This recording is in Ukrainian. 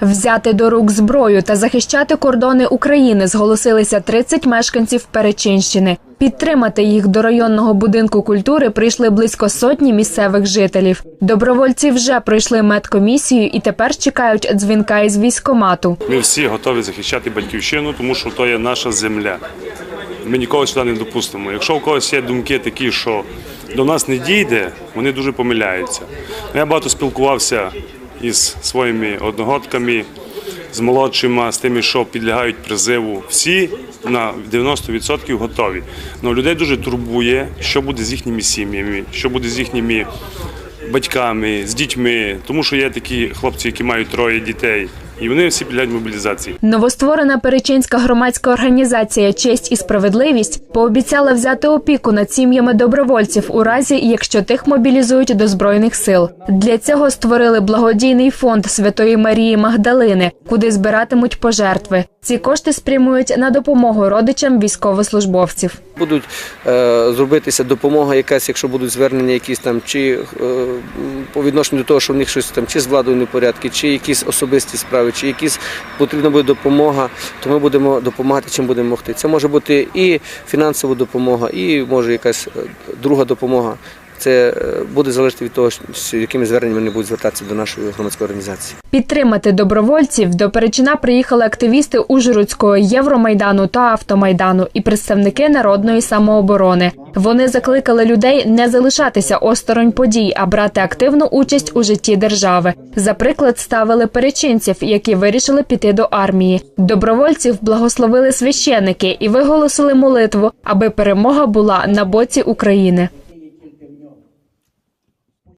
Взяти до рук зброю та захищати кордони України зголосилися 30 мешканців Перечинщини. Підтримати їх до районного будинку культури прийшли близько сотні місцевих жителів. Добровольці вже пройшли медкомісію і тепер чекають дзвінка із військомату. Ми всі готові захищати батьківщину, тому що то є наша земля. Ми нікого сюди не допустимо. Якщо у когось є думки такі, що до нас не дійде, вони дуже помиляються. Я багато спілкувався із своїми одногодками, з молодшими, з тими, що підлягають призиву. Всі на 90% готові. Но людей дуже турбує, що буде з їхніми сім'ями, що буде з їхніми батьками, з дітьми, тому що є такі хлопці, які мають троє дітей, і вони всі підлягають мобілізації. Новостворена Перечинська громадська організація Честь і справедливість пообіцяла взяти опіку над сім'ями добровольців у разі, якщо тих мобілізують до збройних сил. Для цього створили благодійний фонд Святої Марії Магдалини, куди збиратимуть пожертви. Ці кошти спрямують на допомогу родичам військовослужбовців. Будуть е, зробитися допомога якась, якщо будуть звернення якісь там, чи е, по відношенню до того, що в них щось там, чи з владою непорядки, чи якісь особисті справи, чи якісь потрібна буде допомога, то ми будемо допомагати, чим будемо могти. Це може бути і фінансова допомога, і може якась е, друга допомога. Це е, буде залежати від того, з якими зверненнями вони будуть звертатися до нашої громадської організації. Підтримати добровольців до Перечина приїхали активісти Ужгородського Євромайдану та Автомайдану і представники народної самооборони. Вони закликали людей не залишатися осторонь подій, а брати активну участь у житті держави. За приклад ставили перечинців, які вирішили піти до армії. Добровольців благословили священики і виголосили молитву, аби перемога була на боці України.